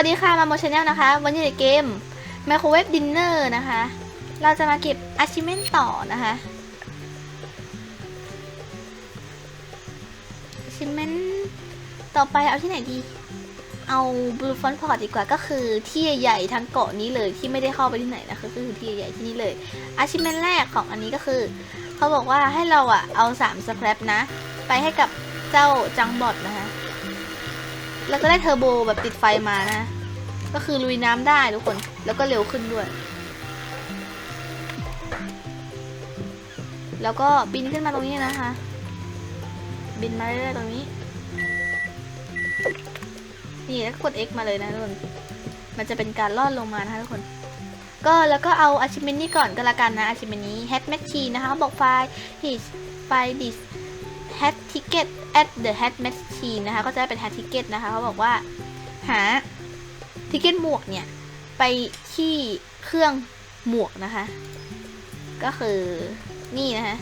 วัสดีค่ะมาโมชแนลนะคะ วันนี้ในเกม Microwave Dinner นะคะ เราจะมาเก็บ achievement ต่อนะคะ achievement ต่อไปเอาที่ไหนดี เอา Blue Font Port ดีกว่าก็คือที่ใหญ่ๆทั้งเกาะนี้เลยที่ไม่ได้เข้าไปที่ไหนนะคะก็คือที่ใหญ่ๆที่นี่เลย achievement แรกของอันนี้ก็คือ เขาบอกว่าให้เราอะเอา3 scrap นะ ไปให้กับเจ้าจังบอดนะคะ แล้วก็ได้เทอร์โบแบบติดไฟมานะ ก็คือลุยน้ำได้ทุกคน แล้วก็เร็วขึ้นด้วย แล้วก็บินขึ้นมาตรงนี้นะคะ บินมาเรื่อยๆตรงนี้ นี่แล้วก็กด X มาเลยนะทุกคน มันจะเป็นการลอดลงมานะคะทุกคนก็แล้วก็เอา achievement นี้ก่อนก็แล้วกันนะ achievement นี้ hat machine นะคะบอกไฟล์ his ไฟล์ this hat ticket at the hat machine นะคะ ก็จะได้เป็น hat ticket นะคะ เขาบอกว่า หาทิเก็ตหมวกเนี่ย ไปที่เครื่องหมวกนะคะ ก็คือนี่นะคะ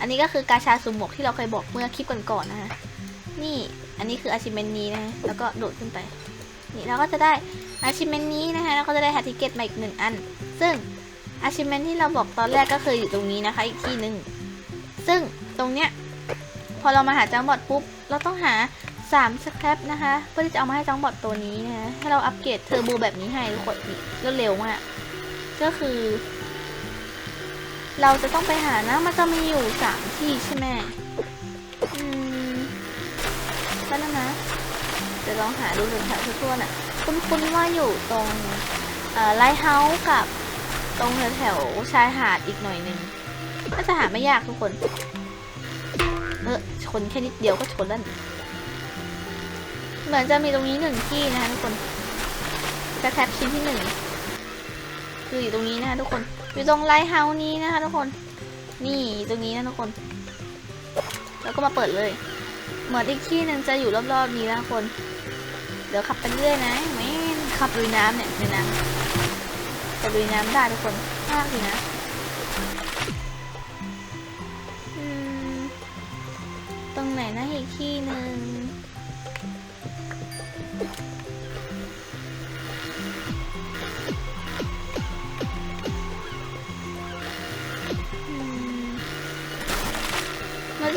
อันนี้ก็คือกาชาสุ่มหมวกที่เราเคยบอกเมื่อคลิปก่อนๆนะคะ นี่อันนี้คือ achievement นี้นะคะ แล้วก็โดดขึ้นไป นี่เราก็จะได้ achievement นี้นะคะ แล้วก็จะได้ hat ticket มาอีกหนึ่งอัน ซึ่ง achievement ที่เราบอกตอนแรกก็คืออยู่ตรงนี้นะคะ อีกที่หนึ่ง ซึ่งตรงเนี้ย พอเรามาหาจังบอดปุ๊บ เราต้องหา3สครับนะคะ เพื่อที่จะเอามาให้จังบอดตัวนี้นะให้เราอัปเกรดเทอร์โบแบบนี้ให้ทุกคนแล้วเร็วมากก็คือ เราจะต้องไปหานะ มันจะมีอยู่3ที่ใช่ไหมอืมก็นั่นนะเดี๋ยวลองหาดูแถวๆทั่วๆน่ะ คุ้นๆว่าอยู่ตรงไลท์เฮาส์กับตรงแถวชายหาดอีกหน่อยหนึ่งน่าจะหาไม่ยากทุกคน เออชนแค่นิดเดียวก็ชนแล้วเหมือนจะมีตรงนี้หนึ่งที่นะคะทุกคนจะแท็บชิ้นที่หนึ่งคืออยู่ตรงนี้นะคะทุกคน อยู่ตรงไลท์เฮาส์นี้นะคะทุกคน นี่ตรงนี้นะทุกคน แล้วก็มาเปิดเลย เหมือนอีกที่หนึ่งจะอยู่รอบๆนี้นะทุกคน เดี๋ยวขับไปเรื่อยนะไม่ขับลุยน้ำเนี่ยในน้ำจะลุยน้ำได้ทุกคนมากดีนะ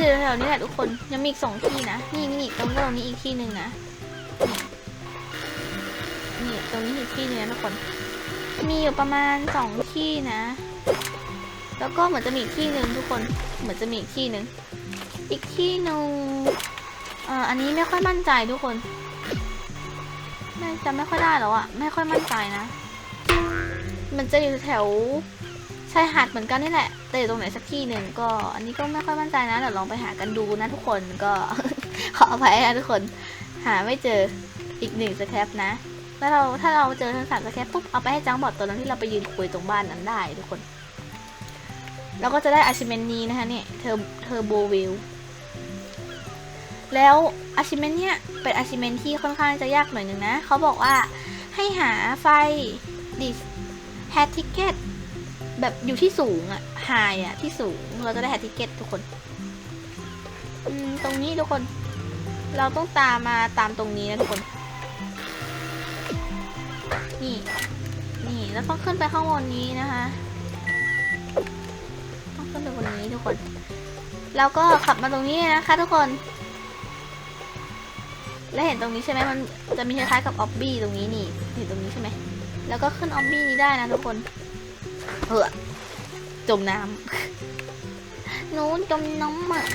มาเจอแถวนี้แหละทุกคน ยังมีอีกสองที่นะ นี่นี่ตรงตรงนี้อีกที่หนึ่งนะ นี่ตรงนี้อีกที่นึงนะทุกคน มีอยู่ประมาณสองที่นะ แล้วก็เหมือนจะมีอีกที่หนึ่งทุกคน เหมือนจะมีอีกที่หนึ่ง อีกที่หนึ่งเอ่ออันนี้ไม่ค่อยมั่นใจทุกคนไม่จำไม่ค่อยได้แล้วอะไม่ค่อยมั่นใจนะ มันจะอยู่แถว ชายหาดเหมือนกันนี่แหละ แต่อยู่ตรงไหนสักที่หนึ่งก็อันนี้ก็ไม่ค่อยมั่นใจนะเดี๋ยวลองไปหากันดูนะทุกคนก็ ขออภัยนะทุกคน หาไม่เจออีกหนึ่งสแครปนะแล้วเราถ้าเราเจอทั้งสามสแครปปุ๊บเอาไปให้จังบอดตัวนั้นที่เราไปยืนคุยตรงบ้านนั้นได้ทุกคนเราก็จะได้ achievement นี้นะคะเนี่ยเทอร์เทอร์โบวิลแล้ว achievement เนี่ยเป็น achievement ที่ค่อนข้างจะยากหน่อยหนึ่งนะเขาบอกว่าให้หาไฟ dis hat ticket แบบอยู่ที่สูงอะ high อะที่สูงเราจะได้ hat ticket ทุกคนอืมตรงนี้ทุกคน เราต้องตามมาตามตรงนี้นะทุกคน นี่ นี่แล้วต้องขึ้นไปข้างบนนี้นะคะ ต้องขึ้นไปบนนี้ทุกคน แล้วก็ขับมาตรงนี้นะคะทุกคน แล้วเห็นตรงนี้ใช่ไหมมันจะมีคล้ายๆกับออบบี้ตรงนี้นี่เห็นตรงนี้ใช่ไหมแล้วก็ขึ้นออบบี้นี้ได้นะทุกคน เออจมน้ำหนูจมน้ำอะ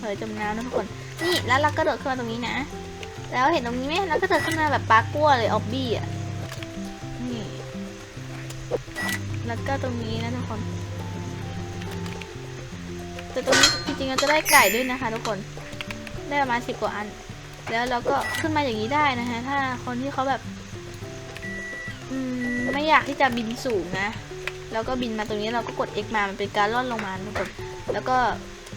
เออจมน้ำนะทุกคน นี่แล้วเราก็โดดขึ้นมาตรงนี้นะ แล้วเห็นตรงนี้ไหมแล้วก็เดินขึ้นมาแบบปลากั้วเลยออบบี้อะ นี่ แล้วก็ตรงนี้นะทุกคน แต่ตรงนี้จริงๆเราจะได้ไก่ด้วยนะคะทุกคน ได้ประมาณสิบกว่าอัน แล้วเราก็ขึ้นมาอย่างนี้ได้นะคะถ้าคนที่เขาแบบ อืม ไม่อยากที่จะบินสูงนะ แล้วก็บินมาตรงนี้เราก็กด X มา มันเป็นการล่อนลงมาทุกคนแล้วก็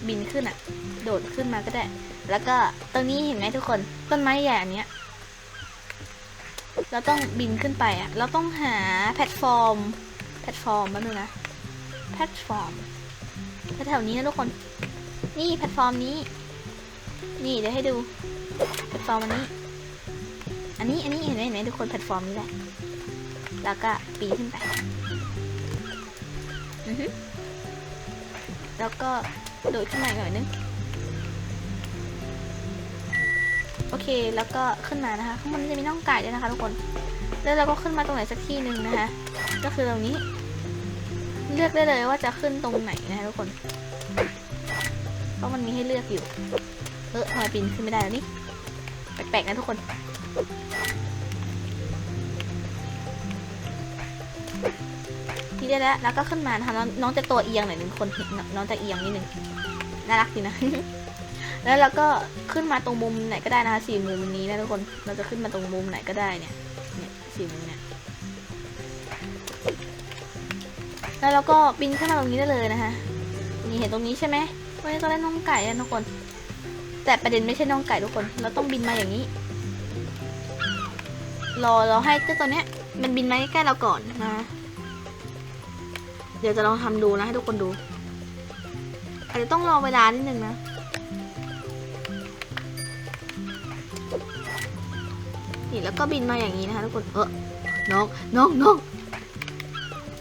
บินขึ้นอะ โดดขึ้นมาก็ได้ แล้วก็ตรงนี้เห็นไหมทุกคน ต้นไม้ใหญ่อันเนี้ย เราต้องบินขึ้นไปอะ เราต้องหาแพลตฟอร์ม แพลตฟอร์มมาดูนะ แพลตฟอร์มแถวๆนี้นะทุกคน นี่แพลตฟอร์มนี้ นี่เดี๋ยวให้ดูแพลตฟอร์มอันนี้ อันนี้ อันนี้เห็นไหมเห็นไหมทุกคนแพลตฟอร์มนี้แหละ แล้วก็ปีนขึ้นไปอือฮึแล้วก็โดดขึ้นมาอีกหน่อยนึง โอเค แล้วก็ขึ้นมานะคะ ข้างบนจะมีน่องไก่ด้วยนะคะทุกคน แล้วเราก็ขึ้นมาตรงไหนสักที่หนึ่งนะคะ ก็คือตรงนี้ เลือกได้เลยว่าจะขึ้นตรงไหนนะคะทุกคน เพราะมันมีให้เลือกอยู่ ออทำไมปีนขึ้นไม่ได้แล้วนี่ แปลกๆนะทุกคน นี่ได้แล้ว แล้วก็ขึ้นมานะคะน้องน้องจะตัวเอียงหน่อยหนึ่งคนเห็นน้องจะเอียงนิดหนึ่งน่ารักดีนะ แล้วเราก็ขึ้นมาตรงมุมไหนก็ได้นะคะสี่มุมนี้นะทุกคน เราจะขึ้นมาตรงมุมไหนก็ได้เนี่ย เนี่ยสี่มุมเนี่ย แล้วเราก็บินขึ้นมาตรงนี้ได้เลยนะคะนี่เห็นตรงนี้ใช่ไหมวันนี้ต้องเล่นน้องไก่นะทุกคน แต่ประเด็นไม่ใช่น้องไก่ทุกคน เราต้องบินมาอย่างนี้ รอเราให้เจ้าตัวเนี้ย มันบินมาใกล้เราก่อนนะ เดี๋ยวจะลองทำดูนะให้ทุกคนดู อาจจะต้องรอเวลานิดนึงนะ นี่แล้วก็บินมาอย่างนี้นะคะทุกคน เออน้องน้องน้อง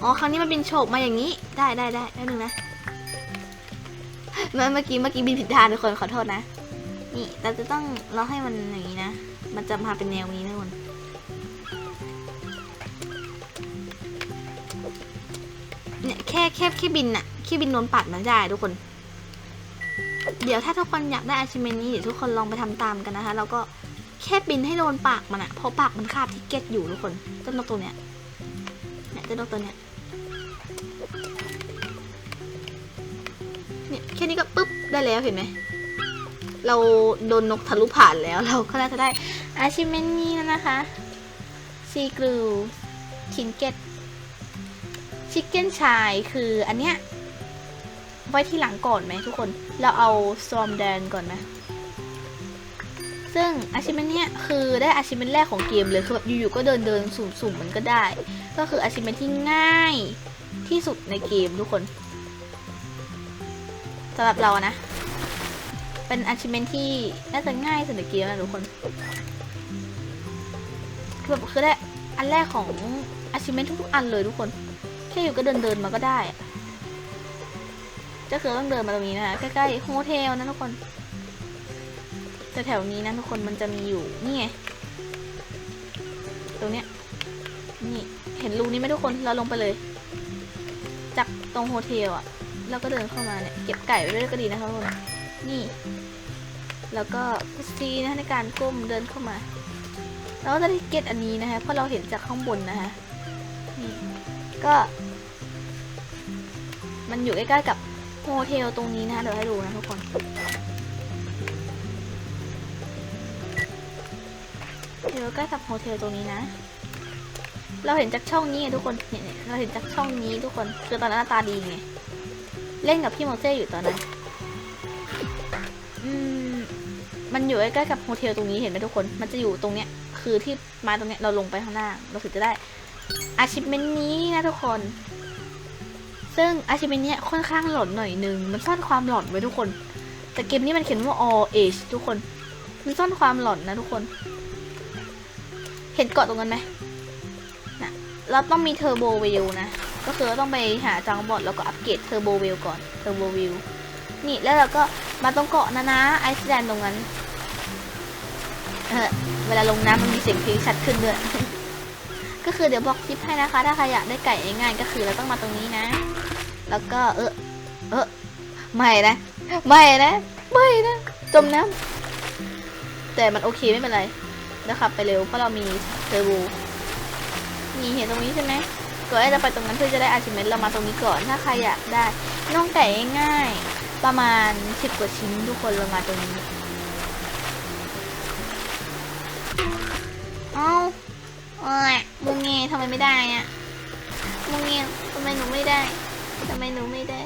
อ๋อ ครั้งนี้มันบินโฉบมาอย่างนี้ ได้ได้ได้แป๊บนึงนะเมื่อกี้เมื่อกี้บินผิดทางทุกคนขอโทษนะ นี่เราจะต้องเราให้มันอย่างนี้นะ มันจะมาเป็นแนวนี้นะทุกคนเนี่ยแค่แค่แค่บินอะแค่บินโดนปัดมันได้ทุกคน เดี๋ยวถ้าทุกคนอยากได้อาชิเมนนี้เดี๋ยวทุกคนลองไปทำตามกันนะคะ แล้วก็แค่บินให้โดนปากมันอะเพราะปากมันคาบทิกเก็ตอยู่ทุกคนต้นนกตัวเนี้ยเนี่ยต้นนกตัวเนี้ยเนี่ยแค่นี้ก็ปุ๊บได้แล้วเห็นไหม เราโดนนกทะลุผ่านแล้ว เราก็น่าจะได้อาชิเมนนี้แล้วนะคะซีกรูคินเก็ตชิคเก้นชายคืออันเนี้ย ไว้ที่หลังก่อนไหมทุกคน เราเอาซอมแดนก่อนไหมซึ่งอาชิเมนเนี้ยคือได้อาชิเมนแรกของเกมเลยคือแบบอยู่ๆก็เดินเดินสุ่มๆมันก็ได้ ก็คืออาชิเมนที่ง่ายที่สุดในเกมทุกคนสำหรับเรานะ เป็นอาชิเมนที่น่าจะง่ายสุดในเกมนะทุกคนคือแบบคือได้อันแรกของอาชิเมนทุกๆอันเลยทุกคน แค่อยู่ก็เดินเดินมาก็ได้อะก็คือต้องเดินมาตรงนี้นะคะใกล้ๆโฮเทลนะทุกคนแต่แถวนี้นะทุกคนมันจะมีอยู่นี่ไงตรงเนี้ยนี่เห็นรูนี้ไหมทุกคนเราลงไปเลย จากตรงโฮเทลอะแล้วก็เดินเข้ามาเนี่ยเก็บไก่ไว้ด้วยก็ดีนะคะทุกคนนี่ แล้วก็ซีนะในการก้มเดินเข้ามาเราก็จะได้เก็ตอันนี้นะคะเพราะเราเห็นจากข้างบนนะคะนี่ก็ มันอยู่ใกล้ๆกับโฮเทลตรงนี้นะคะเดี๋ยวให้ดูนะทุกคนเดี๋ยวใกล้กับโฮเทลตรงนี้นะ เราเห็นจากช่องนี้ทุกคนเนี่ยเราเห็นจากช่องนี้ทุกคนคือตอนนั้นหน้าตาดีไง เล่นกับพี่โมเซ่อยู่ตอนนั้น มันอยู่ใกล้ๆกับโฮเทลตรงนี้เห็นไหมทุกคน มันจะอยู่ตรงเนี้ย คือที่มาตรงเนี้ยเราลงไปข้างล่างเราถึงจะได้อาชิเมนนี้นะทุกคน ซึ่งอาชิเมนเนี้ยค่อนข้างหลอนหน่อยนึง มันซ่อนความหลอนไว้ทุกคน แต่เกมนี้มันเขียนว่า all age ทุกคน มันซ่อนความหลอนนะทุกคน เห็นเกาะตรงนั้นไหมนะเราต้องมีเทอร์โบวิลนะ ก็คือต้องไปหาจังบอดแล้วก็อัปเกรดเทอร์โบวิลก่อน เทอร์โบวิลนี่แล้วเราก็มาตรงเกาะนะนะไอซ์แลนด์ตรงนั้น เวลาลงน้ำมันมีเสียงเพลงชัดขึ้นด้วยก็คือเดี๋ยวบอกคลิปให้นะคะ ถ้าใครอยากได้ไก่ง่ายก็คือเราต้องมาตรงนี้นะ แล้วก็เออเออไม่นะไม่นะไม่นะจมน้ำแต่มันโอเคไม่เป็นไรแล้วขับไปเร็วเพราะเรามีเทอร์โบนี่เห็นตรงนี้ใช่ไหมก่อนที่จะไปตรงนั้นเพื่อจะได้อาชิเมนเรามาตรงนี้ก่อนถ้าใครอยากได้น่องไก่ง่ายประมาณสิบกว่าชิ้นทุกคนเรามาตรงนี้ เอ้าเอ้ยมุงเงทำไมไม่ได้อะมุงเงทำไมหนูไม่ได้ทำไมหนูไม่ได้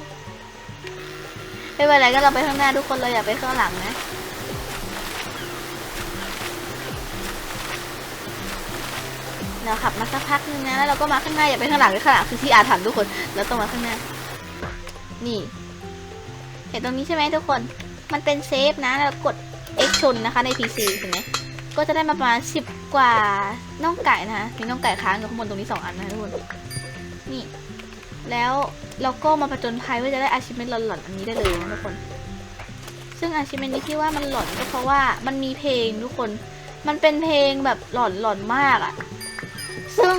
ไม่เป็นไรก็เราไปข้างหน้าทุกคนเราอย่าไปข้างหลังนะเราขับมาสักพักนึงนะแล้วเราก็มาข้างหน้าอย่าไปข้างหลังเลยข้างหลังคือที่อาถรรพ์ทุกคนเราต้องมาข้างหน้า นี่ เห็นตรงนี้ใช่ไหมทุกคน มันเป็นเซฟนะเรากด X ชนนะคะใน PC เห็นไหมก็จะได้มาประมาณ10 กว่าน่องไก่นะคะมีน่องไก่ค้างอยู่ข้างบนตรงนี้2อันนะทุกคนนี่ แล้วเราก็มาผจญภัยเพื่อจะได้อาชิเมนหลอนๆอันนี้ได้เลยนะทุกคน ซึ่งอาชิเมนนี้ที่ว่ามันหลอนก็เพราะว่ามันมีเพลงทุกคน มันเป็นเพลงแบบหลอนหลอนๆมากอะซึ่ง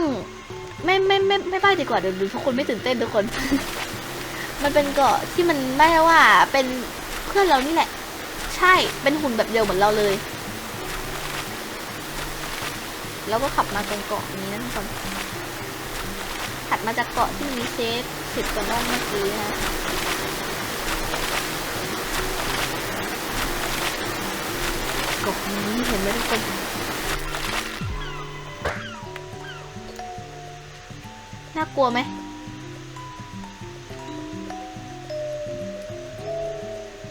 ไม่ไม่ไม่ไม่ใบ้ดีกว่าเดี๋ยวดูทุกคนไม่ตื่นเต้นทุกคน มันเป็นเกาะที่มันไม่ว่าเป็นเพื่อนเรานี่แหละ ใช่เป็นหุ่นแบบเดียวเหมือนเราเลย แล้วก็ขับมาตรงเกาะนี้นะทุกคนถัดมาจากเกาะที่มีเซฟสิบกว่าน่องเมื่อกี้นะเกาะนี้เห็นไหมทุกคนน่ากลัวไหม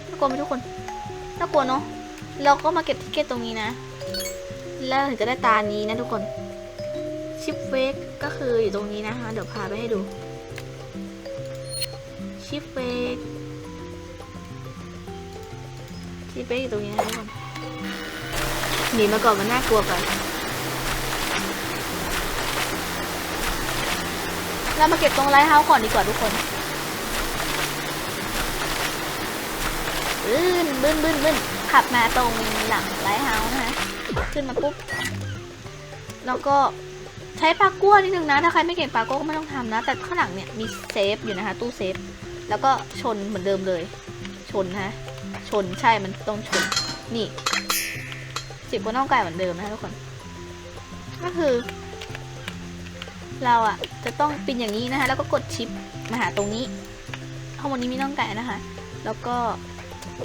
น่ากลัวไหมทุกคนน่ากลัวเนาะเราก็มาเก็บทิกเก็ตตรงนี้นะ แล้วถึงจะได้ตานี้นะทุกคน ชิปเวกก็คืออยู่ตรงนี้นะคะ เดี๋ยวพาไปให้ดู ชิปเวกชิปเวกอยู่ตรงนี้นะทุกคนหนีมาก่อนมันน่ากลัวกันเรามาเก็บตรงไลท์เฮาส์ก่อนดีกว่าทุกคนบึ้นบึ้นบึ้นบึ้นขับมาตรงหลังไลท์เฮาส์นะคะ ขึ้นมาปุ๊บ แล้วก็ใช้ปลากั้วนิดนึงนะ ถ้าใครไม่เก่งปลากั้วก็ไม่ต้องทำนะ แต่ข้างหลังเนี่ยมีเซฟอยู่นะคะ ตู้เซฟ แล้วก็ชนเหมือนเดิมเลย ชนนะชนใช่ มันต้องชน นี่สิบกว่าน่องไก่เหมือนเดิมนะคะทุกคน ก็คือ เราอะจะต้องปินอย่างนี้นะคะ แล้วก็กดชิปมาหาตรงนี้ข้างบนนี้มีน่องไก่นะคะ แล้วก็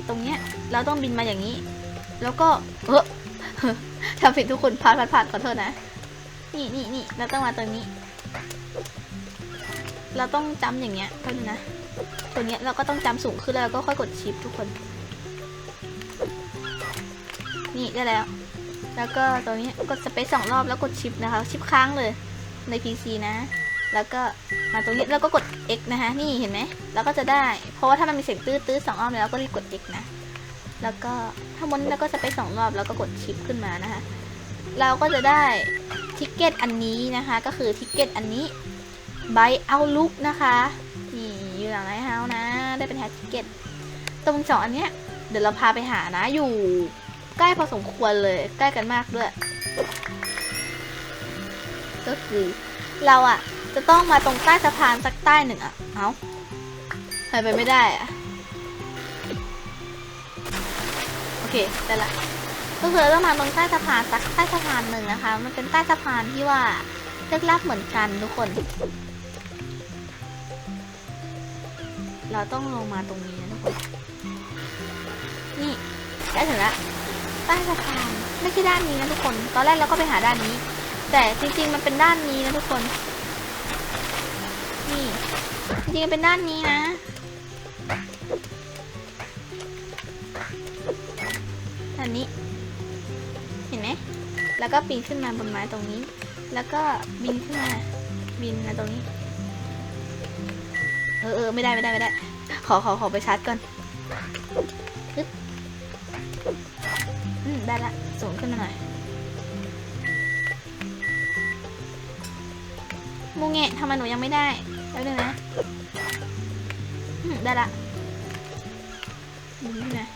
ตรงเนี้ยเราต้องบินมาอย่างนี้ แล้วก็เออ ทำผิดทุกคนพลาดพลาดพลาดขอโทษนะ นี่นี่นี่เราต้องมาตรงนี้ เราต้องจำอย่างเงี้ยเท่านั้นะ ตัวเนี้ยเราก็ต้องจำสูงขึ้นแล้วก็ค่อยกดชิปทุกคน นี่ได้แล้ว แล้วก็ตัวนี้กดสเปซสองรอบแล้วกดชิปนะคะ ชิปค้างเลยใน PC นะ แล้วก็มาตรงนี้แล้วก็กด X นะคะ นี่เห็นไหมเราก็จะได้ เพราะว่าถ้ามันมีเสียงตื้อตื้อสองรอบเนี่ยเราก็รีบกด X นะ แล้วก็ถ้ามุนแล้วก็สเปซสองรอบแล้วก็กดชิปขึ้นมานะคะ เราก็จะได้ทิกเก็ตอันนี้นะคะ ก็คือทิกเก็ตอันนี้ใบเอาลุกนะคะนี่อยู่หลังไลท์เฮาส์นะ ได้เป็นแฮชทิกเก็ตตรงสองอันเนี้ยเดี๋ยวเราพาไปหานะอยู่ใกล้พอสมควรเลยใกล้กันมากด้วย ก็คือเราอะจะต้องมาตรงใต้สะพานสักใต้หนึ่งอะเอ้าไปไปไม่ได้อะ เคได้ละก็คือต้องมาตรงใต้สะพานสักใต้สะพานหนึ่งนะคะ มันเป็นใต้สะพานที่ว่าเลิกลับเหมือนกันทุกคน เราต้องลงมาตรงนี้นะทุกคน นี่ใกล้ถึงละใต้สะพานไม่ใช่ด้านนี้นะทุกคน ตอนแรกเราก็ไปหาด้านนี้ แต่จริงๆมันเป็นด้านนี้นะทุกคน นี่จริงๆเป็นด้านนี้นะ ด้านนี้ เห็นไหม แล้วก็ปีนขึ้นมาบนไม้ตรงนี้ แล้วก็บินขึ้นมา บินมาตรงนี้ เออเออไม่ได้ไม่ได้ไม่ได้ ขอขอขอไปชาร์จก่อนอึ๊บอืมได้ละ สูงขึ้นมาหน่อยมูเงะทำไมหนูยังไม่ได้แป๊บนึงนะได้ละนขึ้นมา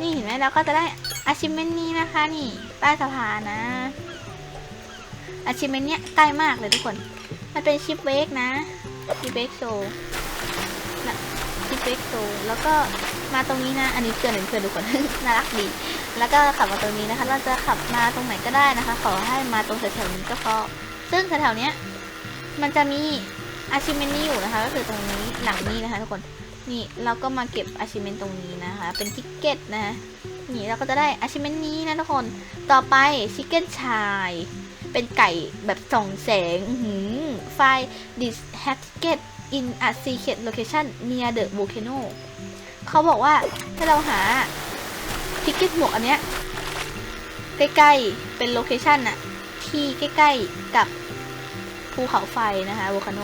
นี่เห็นไหมเราก็จะได้ อาชิเมนนี้นะคะ นี่ใต้สะพานนะอาชิเมนเนี้ยใกล้มากเลยทุกคน มันเป็นชิปเวกนะชิปเวกโซนะชิปเวกโซแล้วก็มาตรงนี้นะ อันนี้เกินหนึ่งเกินทุกคน น่ารักดี แล้วก็ขับมาตรงนี้นะคะ เราจะขับมาตรงไหนก็ได้นะคะ ขอให้มาตรงแถวๆนี้ก็พอ ซึ่งแถวๆเนี้ยมันจะมีอาชิเมนนี้อยู่นะคะ ก็คือตรงนี้หลังนี้นะคะทุกคน นี่เราก็มาเก็บอาชิเมนตรงนี้นะคะ เป็นทิกเก็ตนะ นี่เราก็จะได้อาชิเมนนี้นะทุกคน ต่อไปชิคเก้นชาย เป็นไก่แบบส่องแสงหือไฟ this has get in a secret location near the volcano เขาบอกว่าให้เราหาทิกเก็ตหมวกอันเนี้ยใกล้ๆ เป็นโลเคชันอะที่ใกล้ๆ กับภูเขาไฟนะคะ โวคาโน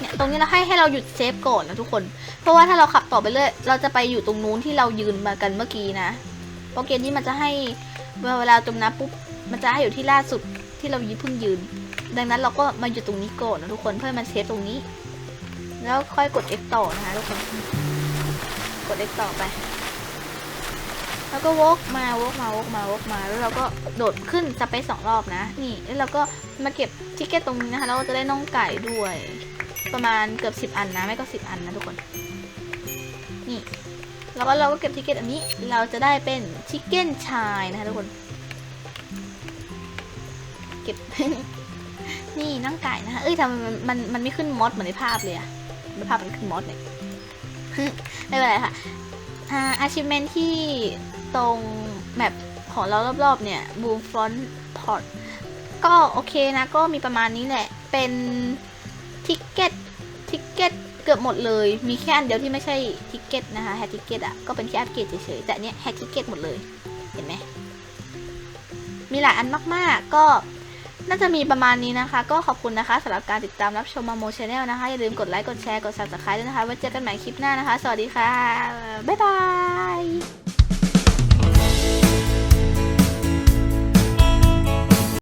เนี่ยตรงนี้เราให้ให้เราหยุดเซฟก่อนนะทุกคน เพราะว่าถ้าเราขับต่อไปเรื่อยเราจะไปอยู่ตรงนู้นที่เรายืนมากันเมื่อกี้นะเพราะเกมนี้มันจะให้เวลาจมน้ำปุ๊บมันจะให้อยู่ที่ล่าสุดที่เรายืนเพิ่งยืน ดังนั้นเราก็มาอยู่ตรงนี้ก่อนนะทุกคนเพื่อมันเซฟตรงนี้ แล้วค่อยกด X ต่อนะคะทุกคนกด X ต่อไป แล้วก็วกมาวกมาวกมาวกมาแล้วเราก็โดดขึ้นสเปซสองรอบนะ นี่แล้วเราก็มาเก็บทิกเก็ตตรงนี้นะคะแล้วก็จะได้น่องไก่ด้วย ประมาณเกือบสิบ10อันนะ ไม่ก็สิบอันนะทุกคน นี่ แล้วก็เราก็เก็บทิกเก็ตอันนี้ เราจะได้เป็นชิคเก้นชายนะคะทุกคน เก็บ นี่น่องไก่นะคะเอ้ยทำไมมันมันมันไม่ขึ้นมอสเหมือนในภาพเลยอะในภาพมันขึ้นมอสเนี่ยไม่เป็นไรค่ะอา achievement ที่ตรงแมปของเรารอบๆเนี่ย Boom Front Port ก็โอเคนะ ก็มีประมาณนี้แหละ เป็น ทิกเก็ตทิกเก็ตเกือบหมดเลย มีแค่อันเดียวที่ไม่ใช่ทิกเก็ตนะคะแฮทิกเก็ตอะก็เป็นแค่อัปเกรดเฉยๆแต่อันเนี้ยแฮทิกเก็ตหมดเลยเห็นไหมมีหลายอันมากๆ ก็น่าจะมีประมาณนี้นะคะ ก็ขอบคุณนะคะสำหรับการติดตามรับชมมาโมชแนลนะคะ อย่าลืมกดไลค์ กดแชร์ กด subscribe ด้วยนะคะ ไว้เจอกันใหม่คลิปหน้านะคะ สวัสดีค่ะ บ๊ายบาย